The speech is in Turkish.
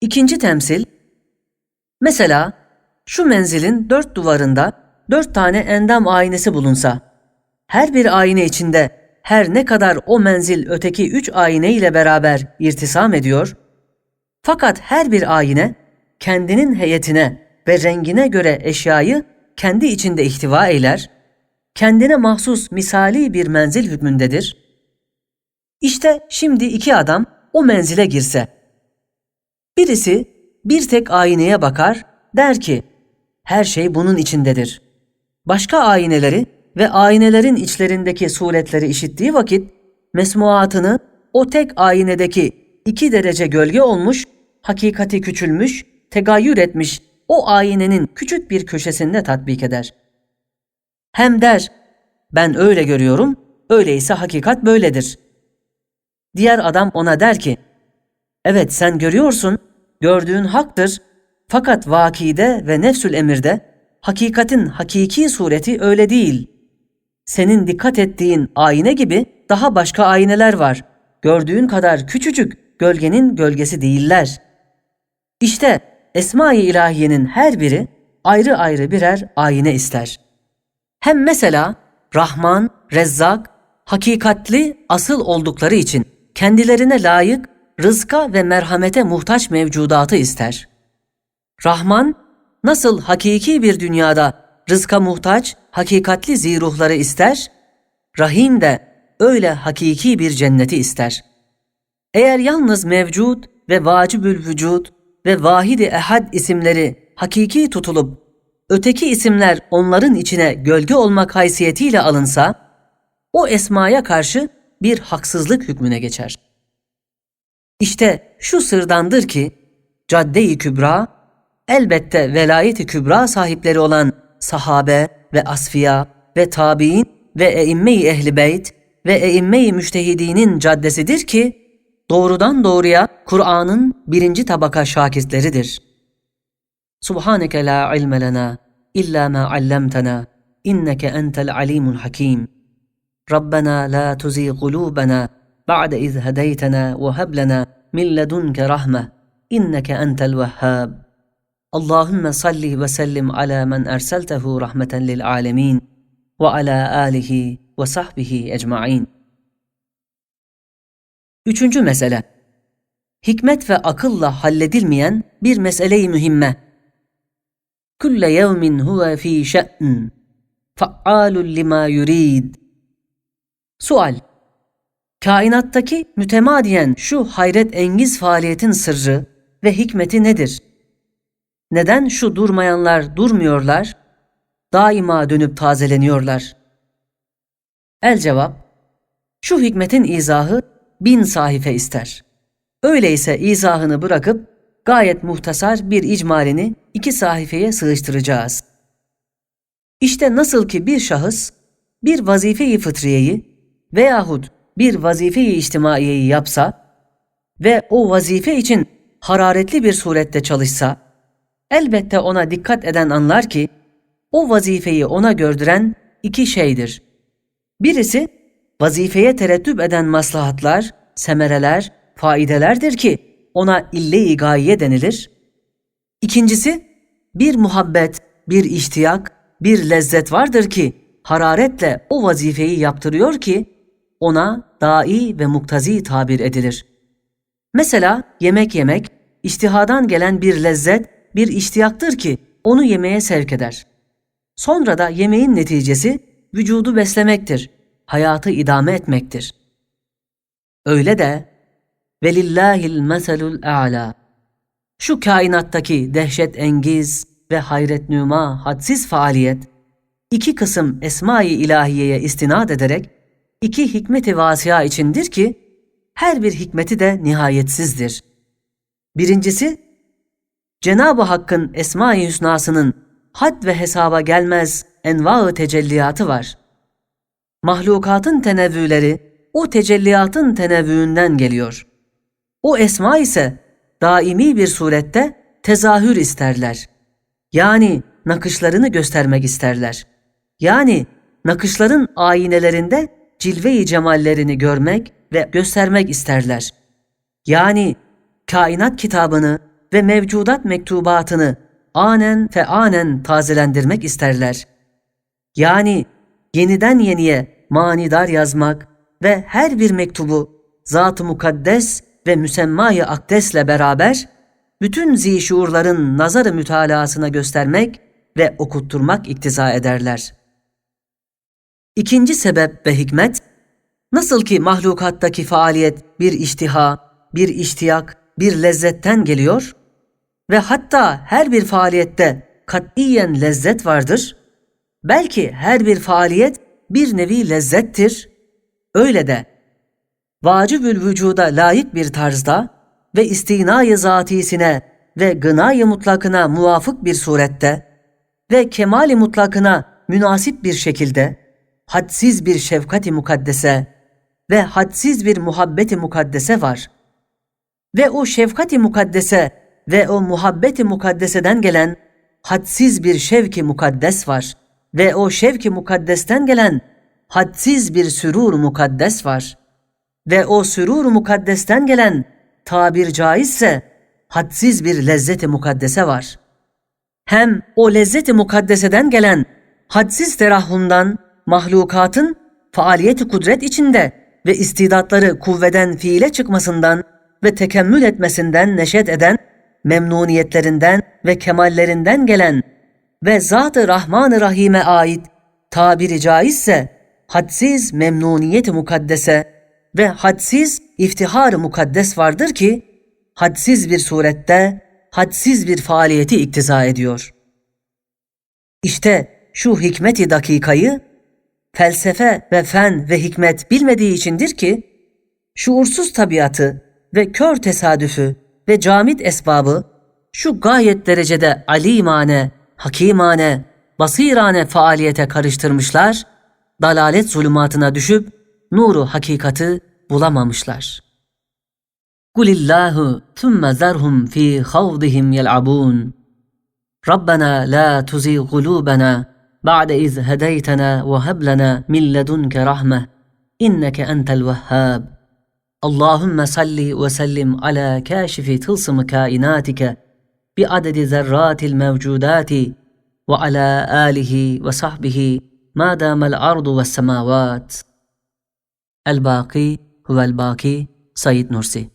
İkinci temsil, mesela şu menzilin dört duvarında dört tane endam aynesi bulunsa, her bir ayna içinde her ne kadar o menzil öteki üç ayine ile beraber irtisam ediyor, fakat her bir ayine kendinin heyetine ve rengine göre eşyayı kendi içinde ihtiva eyler, kendine mahsus misali bir menzil hükmündedir. İşte şimdi iki adam o menzile girse, birisi bir tek aynaya bakar, der ki, her şey bunun içindedir. Başka ayneleri ve aynelerin içlerindeki suretleri işittiği vakit, mesmuatını o tek aynedeki iki derece gölge olmuş, hakikati küçülmüş, tegayyür etmiş o aynenin küçük bir köşesinde tatbik eder. Hem der, ben öyle görüyorum, öyleyse hakikat böyledir. Diğer adam ona der ki, evet sen görüyorsun, gördüğün haktır, fakat vakide ve nefsül emirde hakikatin hakiki sureti öyle değil. Senin dikkat ettiğin ayna gibi daha başka ayneler var. Gördüğün kadar küçücük gölgenin gölgesi değiller. İşte Esma-i İlahiye'nin her biri ayrı ayrı birer ayine ister. Hem mesela Rahman, Rezzak, hakikatli asıl oldukları için kendilerine layık rızka ve merhamete muhtaç mevcudatı ister. Rahman nasıl hakiki bir dünyada rızka muhtaç hakikatli ziruhları ister, Rahim de öyle hakiki bir cenneti ister. Eğer yalnız mevcut ve vacibül vücud ve vahidi ehad isimleri hakiki tutulup öteki isimler onların içine gölge olmak haysiyetiyle alınsa, o esmaya karşı bir haksızlık hükmüne geçer. İşte şu sırdandır ki, cadde-i kübra, elbette velayet-i kübra sahipleri olan sahabe ve asfiya ve tabi'in ve eimme-i ehli beyt ve eimme-i müştehidinin caddesidir ki, doğrudan doğruya Kur'an'ın birinci tabaka şakirtleridir. Subhaneke la ilme lena illa ma allamtana inneke entel alimul hakim. Rabbena la tuzi kulubena بعد إذ هديتنا وهب لنا من لدنك رحمة إنك أنت الوهاب اللهم صل وسلم على من أرسلته رحمة للعالمين وعلى آله وصحبه اجمعين Üçüncü mesele Hikmet ve akılla halledilmeyen bir meseleyi mühimme. Külle yevmin huve fî şe'n. Fa'alun lima yurid. Sual Kainattaki mütemadiyen şu hayret engiz faaliyetin sırrı ve hikmeti nedir? Neden şu durmayanlar durmuyorlar? Daima dönüp tazeleniyorlar. El cevap. Şu hikmetin izahı bin sahife ister. Öyleyse izahını bırakıp gayet muhtasar bir icmalini iki sahifeye sığıştıracağız. İşte nasıl ki bir şahıs bir vazife-i fıtriyeyi veyahut bir vazife-i içtimaiyeyi yapsa ve o vazife için hararetli bir surette çalışsa, elbette ona dikkat eden anlar ki, o vazifeyi ona gördüren iki şeydir. Birisi, vazifeye tereddüp eden maslahatlar, semereler, faidelerdir ki ona ille-i gaye denilir. İkincisi, bir muhabbet, bir iştiyak, bir lezzet vardır ki hararetle o vazifeyi yaptırıyor ki ona dai ve muktazi tabir edilir. Mesela yemek yemek, iştihadan gelen bir lezzet, bir iştiyaktır ki onu yemeye sevk eder. Sonra da yemeğin neticesi vücudu beslemektir, hayatı idame etmektir. Öyle de velillahil meselul a'la. Şu kainattaki dehşet engiz ve hayret nüma hadsiz faaliyet iki kısım esma-i ilahiyeye istinad ederek iki hikmeti vasıya içindir ki her bir hikmeti de nihayetsizdir. Birincisi Cenab-ı Hakk'ın esma-i hüsnasının had ve hesaba gelmez enva-ı tecelliyatı var. Mahlukatın tenevvüleri o tecelliyatın tenevvüğünden geliyor. O esma ise daimi bir surette tezahür isterler. Yani nakışlarını göstermek isterler. Yani nakışların aynelerinde cilve-i cemallerini görmek ve göstermek isterler. Yani kainat kitabını ve mevcudat mektubatını anen fe anen tazelendirmek isterler. Yani yeniden yeniye manidar yazmak ve her bir mektubu zat-ı mukaddes ve müsemmayı akdesle beraber bütün zişuurların nazarı mütalasına göstermek ve okutturmak iktiza ederler. İkinci sebep ve hikmet, nasıl ki mahlukattaki faaliyet bir iştiha, bir iştiyak, bir lezzetten geliyor ve hatta her bir faaliyette katiyen lezzet vardır, belki her bir faaliyet bir nevi lezzettir, öyle de vacibül vücuda layık bir tarzda ve istinayı zatisine ve gınayı mutlakına muvafık bir surette ve kemali mutlakına münasip bir şekilde hadsiz bir şefkati mukaddese ve hadsiz bir muhabbeti mukaddese var. Ve o şefkati mukaddese ve o muhabbeti mukaddeseden gelen hadsiz bir şevki mukaddes var. Ve o şevki mukaddesten gelen hadsiz bir sürur mukaddes var. Ve o sürur mukaddesten gelen tabir caizse hadsiz bir lezzeti mukaddese var. Hem o lezzeti mukaddeseden gelen hadsiz terahhumdan mahlukatın faaliyeti kudret içinde ve istidatları kuvveden fiile çıkmasından ve tekemmül etmesinden neşet eden memnuniyetlerinden ve kemallerinden gelen ve Zat-ı Rahman-ı Rahim'e ait tabiri caizse hadsiz memnuniyet mukaddese ve hadsiz iftihar mukaddes vardır ki hadsiz bir surette hadsiz bir faaliyeti iktiza ediyor. İşte şu hikmeti dakikayı felsefe ve fen ve hikmet bilmediği içindir ki şuursuz tabiatı ve kör tesadüfü ve camit esbabı şu gayet derecede alimane, hakimane, basirane faaliyete karıştırmışlar, dalalet zulümatına düşüp nuru hakikati bulamamışlar. Kulillahu thumma zerhum fi havdihim yel'abun. Rabbena la tuzigh kulubana بعد إذ هديتنا وهب لنا من لدنك رحمة إنك أنت الوهاب. اللهم صل وسلم على كاشف تلصم كائناتك بعدد ذرات الموجودات وعلى آله وصحبه ما دام الأرض والسماوات. الباقي هو الباقي سيد نرسي